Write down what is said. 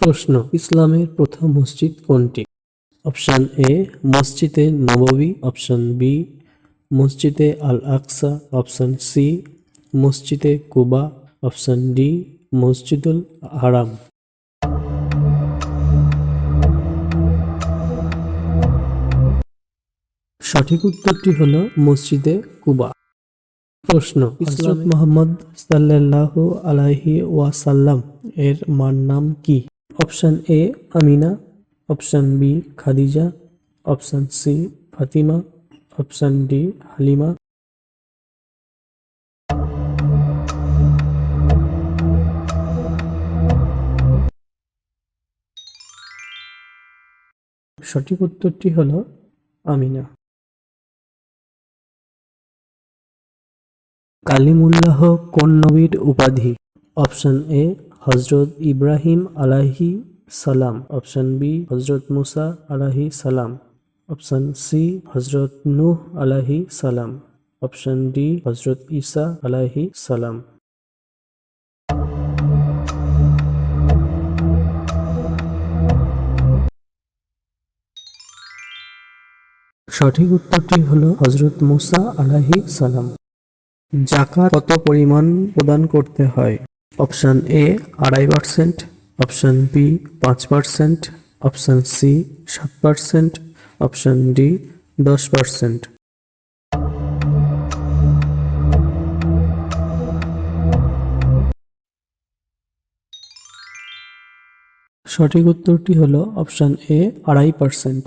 প্রশ্ন ইসলামের প্রথম মসজিদ কোনটি? অপশান এ মসজিদে নববী অপশান বি মসজিদে আল আকসা অপশান সি মসজিদে কুবা অপশান ডি মসজিদুল হারাম। সঠিক উত্তরটি হলো মসজিদে কুবা। প্রশ্ন হযরত মোহাম্মদ সাল্লাল্লাহু আলাইহি ওয়াসাল্লাম এর মার নাম কি? Option A Amina option B Khadija option C Fatima option D Halima সঠিক উত্তরটি হলো আমিনা। কালিমুল্লাহ কোন নবীর উপাধি? অপশন এ হজরত ইব্রাহিম আলাহি সালাম। অপশন বি হজরত মুসা আলাহি সালাম। অপশন সি হজরত নূহ আলাহি সালাম। অপশন ডি হজরত ঈসা আলাহি সালাম। সঠিক উত্তরটি হলো হজরত মুসা আলাহি সালাম। জাকাত কত পরিমাণ প্রদান করতে হয়? অপশান এ আড়াই পার্সেন্ট, অপশান বি পাঁচ পার্সেন্ট, অপশান সি সাত পার্সেন্ট, অপশান ডি দশ পার্সেন্ট। সঠিক উত্তরটি হলো অপশান এ আড়াই পার্সেন্ট।